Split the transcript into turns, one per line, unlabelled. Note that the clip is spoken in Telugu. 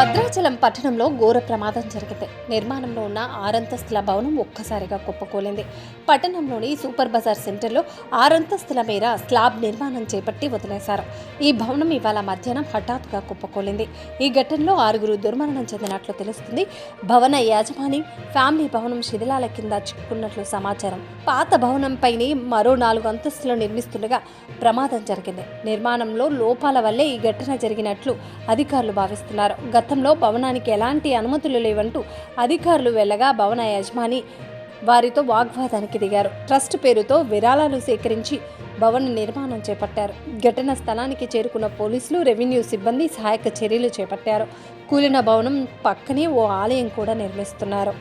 పట్టణంలో ఘోర ప్రమాదం జరిగింది. నిర్మాణంలో ఉన్న ఆరంతస్తుల భవనం ఒక్కసారిగా కుప్పకూలింది. పట్టణంలోని సూపర్ బజార్ సెంటర్లో ఆరంతస్తుల మేర స్లాబ్ నిర్మాణం చేపట్టి వదిలేశారు. ఈ భవనం ఇవాళ మధ్యాహ్నం హఠాత్తుగా కుప్పకూలింది. ఈ ఘటనలో ఆరుగురు దుర్మరణం చెందినట్లు తెలుస్తుంది. భవన యాజమాని ఫ్యామిలీ భవనం శిథిలాల కింద చిక్కుకున్నట్లు సమాచారం. పాత భవనంపైనే మరో నాలుగు అంతస్తులు నిర్మిస్తుండగా ప్రమాదం జరిగింది. నిర్మాణంలో లోపాల వల్లే ఈ ఘటన జరిగినట్లు అధికారులు భావిస్తున్నారు. గత గతంలో భవనానికి ఎలాంటి అనుమతులు లేవంటూ అధికారులు వెళ్ళగా భవన యజమాని వారితో వాగ్వాదానికి దిగారు. ట్రస్ట్ పేరుతో విరాళాలు సేకరించి భవన నిర్మాణం చేపట్టారు. ఘటన స్థలానికి చేరుకున్న పోలీసులు రెవెన్యూ సిబ్బంది సహాయక చర్యలు చేపట్టారు. కూలిన భవనం పక్కనే ఓ ఆలయం కూడా నిర్మిస్తున్నారు.